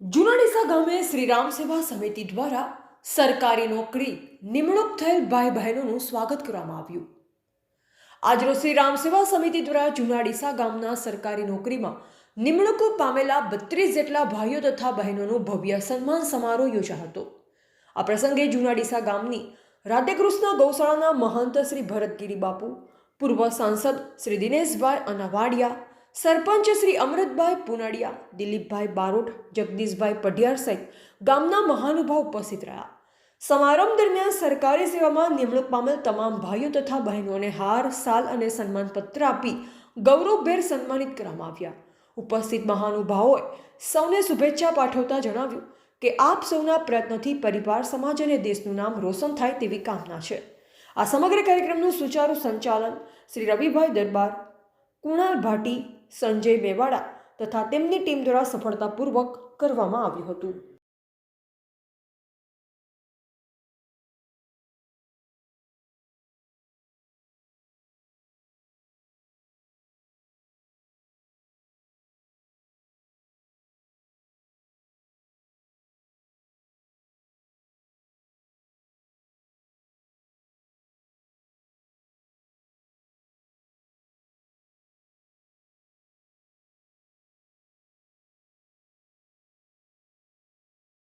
જુનાડીસા ગામે શ્રીરામ સેવા સમિતિ દ્વારા સરકારી નોકરી નિમણૂક થયેલ ભાઈ બહેનોનું સ્વાગત કરવામાં આવ્યું. આજરોજ શ્રી રામ સેવા સમિતિ દ્વારા જુનાડીસા ગામના સરકારી નોકરીમાં નિમણૂક પામેલા બત્રીસ જેટલા ભાઈઓ તથા બહેનોનું ભવ્ય સન્માન સમારોહ યોજાયો હતો. આ પ્રસંગે જુનાડીસા ગામની રાધેકૃષ્ણ ગૌશાળાના મહંત શ્રી ભરતગીરી બાપુ, પૂર્વ સાંસદ શ્રી દિનેશભાઈ અનાવાડિયા સરપંચ શ્રી અમૃતભાઈ પુનડિયા, દિલીપભાઈ બારોટ, જગદીશભાઈ પઢિયાર સહિત ગામના મહાનુભાવ ઉપસ્થિત રહ્યા. સમારંભ દરમિયાન સરકારી સેવામાં નિમણૂક પામેલ તમામ ભાઈઓ તથા બહેનોને હાર, સાલ અને સન્માનપત્ર આપી ગૌરવભેર સન્માનિત કરવામાં આવ્યા. ઉપસ્થિત મહાનુભાવોએ સૌને શુભેચ્છા પાઠવતા જણાવ્યું કે આપ સૌના પ્રયત્નથી પરિવાર, સમાજ અને દેશનું નામ રોશન થાય તેવી કામના છે. આ સમગ્ર કાર્યક્રમનું સુચારુ સંચાલન શ્રી રવિભાઈ દરબાર, કુણાલ ભાટી સંજય મેવાડા તથા તેમની ટીમ દ્વારા સફળતાપૂર્વક કરવામાં આવ્યું હતું.